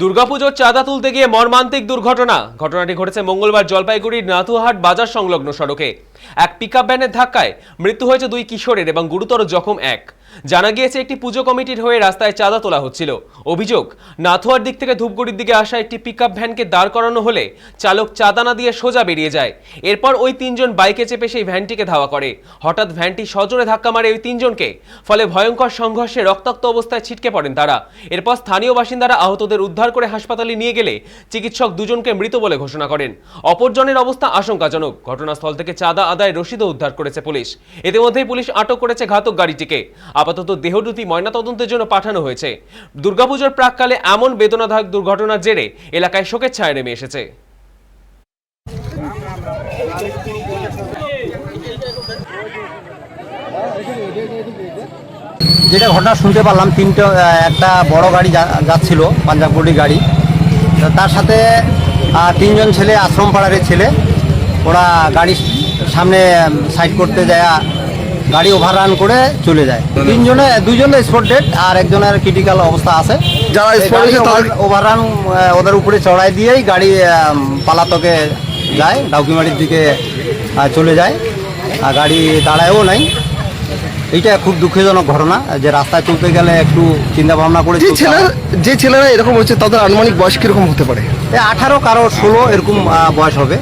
দুর্গাপুজোর চাঁদা তুলতে গিয়ে মর্মান্তিক দুর্ঘটনা। ঘটনাটি ঘটেছে মঙ্গলবার জলপাইগুড়ির নাথুহাট বাজার সংলগ্ন সড়কে। এক পিকআপ ভ্যানের ধাক্কায় মৃত্যু হয়েছে দুই কিশোরের এবং গুরুতর জখম এক। জানা গিয়েছে একটি পুজো কমিটির হয়ে রাস্তায় চাঁদা তোলা হচ্ছিল। অভিযোগ, নাথুয়ার দিক থেকে ধূপগুড়ির দিকে আসা একটি পিকআপ ভ্যানকে দাঁড় করানো হলে চালক চাঁদা না দিয়ে সোজা বেরিয়ে যায়। এরপর ওই তিনজন বাইকে চেপে সেই ভ্যানটিকে ধাওয়া করে। হঠাৎ ভ্যানটি সজোরে ধাক্কা মারে ওই তিনজনকে। ফলে ভয়ঙ্কর সংঘর্ষে রক্তাক্ত অবস্থায় ছিটকে পড়েন তারা। এরপর স্থানীয় বাসিন্দারা আহতদের উদ্ধার করে হাসপাতালে নিয়ে গেলে চিকিৎসক দুজনকে মৃত বলে ঘোষণা করেন। অপরজনের অবস্থা আশঙ্কাজনক। ঘটনাস্থল থেকে চাঁদা আদায় রসিদও উদ্ধার করেছে পুলিশ। ইতিমধ্যেই পুলিশ আটক করেছে ঘাতক গাড়িটিকে। আপাতত দেহদুতি ময়নাতদন্তের জন্য পাঠানো হয়েছে। দুর্গাপুজোর প্রাককালে এমন বেদনাদায়ক দুর্ঘটনার জেরে এলাকায় শোকের ছায়া নেমে এসেছে। যেটা ঘটনা শুনতে পারলাম, তিনটে একটা বড় গাড়ি যাচ্ছিল, পাঞ্জাবগুড়ি গাড়ি। তো তার সাথে তিনজন ছেলে আশ্রম পাড়ার ছেলে, ওরা গাড়ির সামনে সাইড করতে যায় গাড়ি ওভাররান করে চলে যায়। তিনজনে দুজনে স্পট ডেট আর একজনের ক্রিটিক্যাল অবস্থা আছে। যারা তাদের- ওভাররান ওদের উপরে চড়াই দিয়েই গাড়ি পালাতকে যায় ডাউকিমারির দিকে চলে যায়। আর গাড়ি দাঁড়ায়ও নাই। এইটা খুব দুঃখজনক ঘটনা যে রাস্তায় চলতে গেলে একটু চিন্তা ভাবনা করে যে ছেলেরা যে ছেলেরা এরকম হচ্ছে তাদের আনুমানিক বয়স কীরকম হতে পারে? আঠারো কারও ষোলো এরকম বয়স হবে।